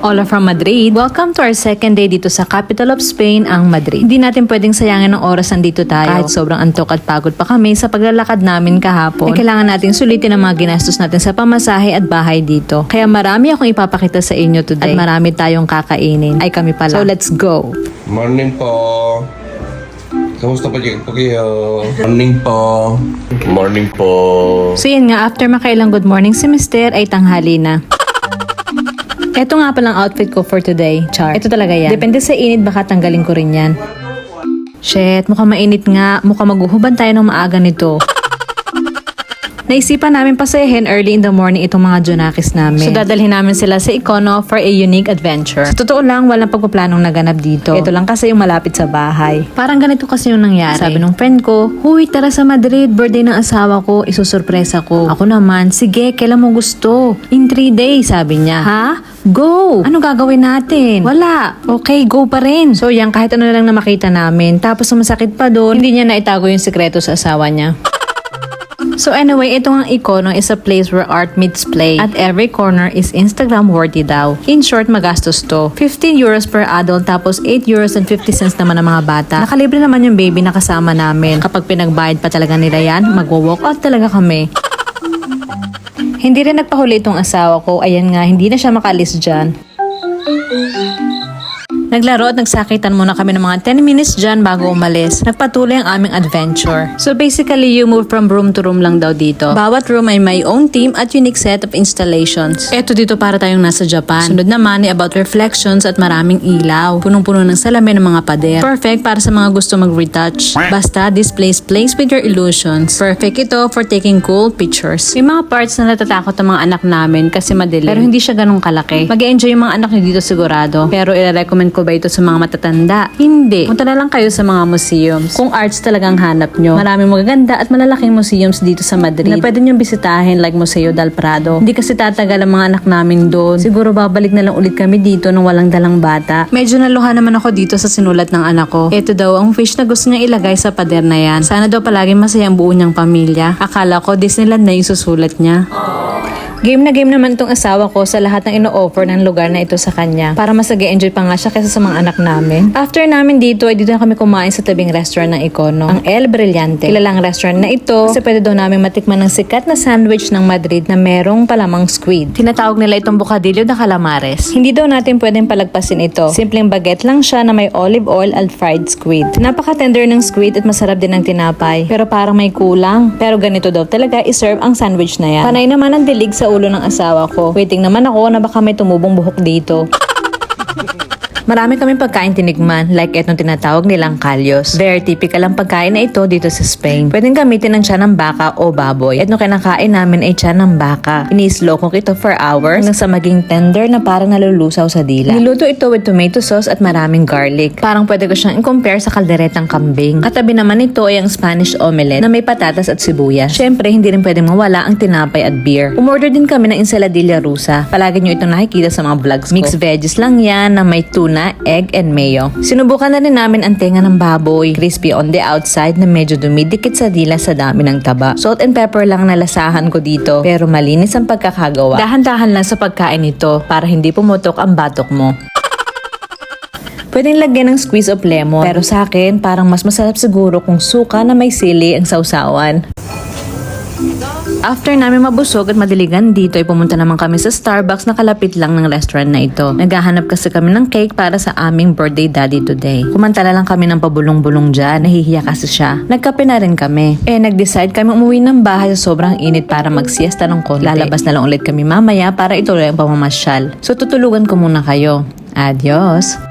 Hola from Madrid. Welcome to our second day dito sa capital of Spain, ang Madrid. Hindi natin pwedeng sayangin ng oras nandito tayo. Kahit sobrang antok at pagod pa kami sa paglalakad namin kahapon, ay kailangan natin sulitin ang mga ginastos natin sa pamasahe at bahay dito. Kaya marami akong ipapakita sa inyo today. At marami tayong kakainin. Ay kami pala. So let's go! Morning po. Kamusta pa dyan po kayo? Morning po. Morning po. So yan nga, after makailang good morning si Mister ay tanghali na. Ito nga palang outfit ko for today, Char. Ito talaga yan. Depende sa init, baka tanggalin ko rin yan. Shit, mukhang mainit nga. Mukhang maghuhubad tayo ng maaga nito. Naisipan namin pasayahin early in the morning itong mga Junakis namin. So dadalhin namin sila sa Econo for a unique adventure. Sa totoo lang, walang pagpaplanong naganap dito. Ito lang kasi yung malapit sa bahay. Parang ganito kasi yung nangyari. Sabi nung friend ko, Huy, tara sa Madrid, birthday ng asawa ko, isusurpresa ko. Ako naman, sige, kailan mo gusto? In three days, sabi niya. Ha? Go! Ano gagawin natin? Wala. Okay, go pa rin. So yan, kahit ano na lang na makita namin. Tapos ang masakit pa doon, hindi niya naitago yung sikreto sa asawa niya. So anyway, ito ang Icono is a place where art meets play. At every corner is Instagram worthy daw. In short, magastos to. 15 euros per adult tapos 8 euros and 50 cents naman ang mga bata. Nakalibre naman yung baby na kasama namin. Kapag pinagbayad pa talaga nila yan, magwo-walk out talaga kami. Hindi rin nagpahuli itong asawa ko. Ayan nga, hindi na siya makalis dyan. Naglaro at nagsakitan muna kami ng mga 10 minutes dyan bago umalis. Nagpatuloy ang aming adventure. So basically, you move from room to room lang daw dito. Bawat room ay may own team at unique set of installations. Eto dito para tayong nasa Japan. Sunod naman ay about reflections at maraming ilaw. Punong-puno ng salamin ng mga pader. Perfect para sa mga gusto mag-retouch. Basta, this place plays with your illusions. Perfect ito for taking cool pictures. May mga parts na natatakot ang mga anak namin kasi madilim. Pero hindi siya ganun kalaki. mag enjoy yung mga anak niyo dito sigurado. Pero i-recommend ko ba ito sa mga matatanda? Hindi. Punta na lang kayo sa mga museums. Kung arts talagang hanap nyo. Maraming magaganda at malalaking museums dito sa Madrid na pwede nyo bisitahin like Museo del Prado. Hindi kasi tatagal ang mga anak namin doon. Siguro babalik na lang ulit kami dito nung walang dalang bata. Medyo naluha naman ako dito sa sinulat ng anak ko. Ito daw ang fish na gusto niya ilagay sa pader na yan. Sana daw palagi masaya ang buo niyang pamilya. Akala ko Disneyland na yung susulat niya. Game na game naman tong asawa ko sa lahat ng ino-offer ng lugar na ito sa kanya para mas enjoy pa nga siya kaysa sa mga anak namin. After namin dito ay dito na kami kumain sa tabing restaurant ng Icono, ang El Brillante. Kilalang restaurant na ito kasi pwede daw namin matikman ng sikat na sandwich ng Madrid na merong palamang squid. Tinatawag nila itong bocadillo de calamares. Hindi daw natin pwedeng palagpasin ito. Simpleng baguette lang siya na may olive oil at fried squid. Napaka-tender ng squid at masarap din ang tinapay. Pero parang may kulang. Pero ganito daw talaga iserve ang sandwich na yan. Panay naman ang dilig sa ulo ng asawa ko. Waiting naman ako na baka may tumubong buhok dito. Marami kaming pagkain tinikman, like etong tinatawag nilang kalyos. Very typical ang pagkain na ito dito sa Spain. Pwedeng gamitin ng tiyan ng baka o baboy. Etong kinakain namin ay tiyan ng baka. Ini-slow cook ito for hours hanggang sa maging tender na parang nalulusaw sa dila. Niluto ito with tomato sauce at maraming garlic. Parang pwede ko siyang i-compare sa kalderetang kambing. Katabi naman ito ay ang Spanish omelette na may patatas at sibuyas. Syempre, hindi rin pwedeng mawala ang tinapay at beer. Umorder din kami ng ensaladilla rusa. Palagi nyo itong nakikita sa mga vlogs ko. Mixed veggies lang yan na may tuna, egg, and mayo. Sinubukan na rin namin ang tenga ng baboy. Crispy on the outside na medyo dumidikit sa dila sa dami ng taba. Salt and pepper lang nalasahan ko dito. Pero malinis ang pagkakagawa. Dahan-dahan lang sa pagkain nito para hindi pumutok ang batok mo. Pwedeng lagyan ng squeeze of lemon. Pero sa akin, parang mas masarap siguro kung suka na may sili ang sausawan. After namin mabusog at madiligan dito ay pumunta naman kami sa Starbucks na kalapit lang ng restaurant na ito. Naghahanap kasi kami ng cake para sa aming birthday daddy today. Kumantala lang kami ng pabulong-bulong dyan, nahihiya kasi siya. Nagkape na rin kami. Eh, nag-decide kami umuwi ng bahay sa sobrang init para magsiesta ng konti. Lalabas na lang ulit kami mamaya para ituloy ang pamamasyal. So tutulugan ko muna kayo. Adios!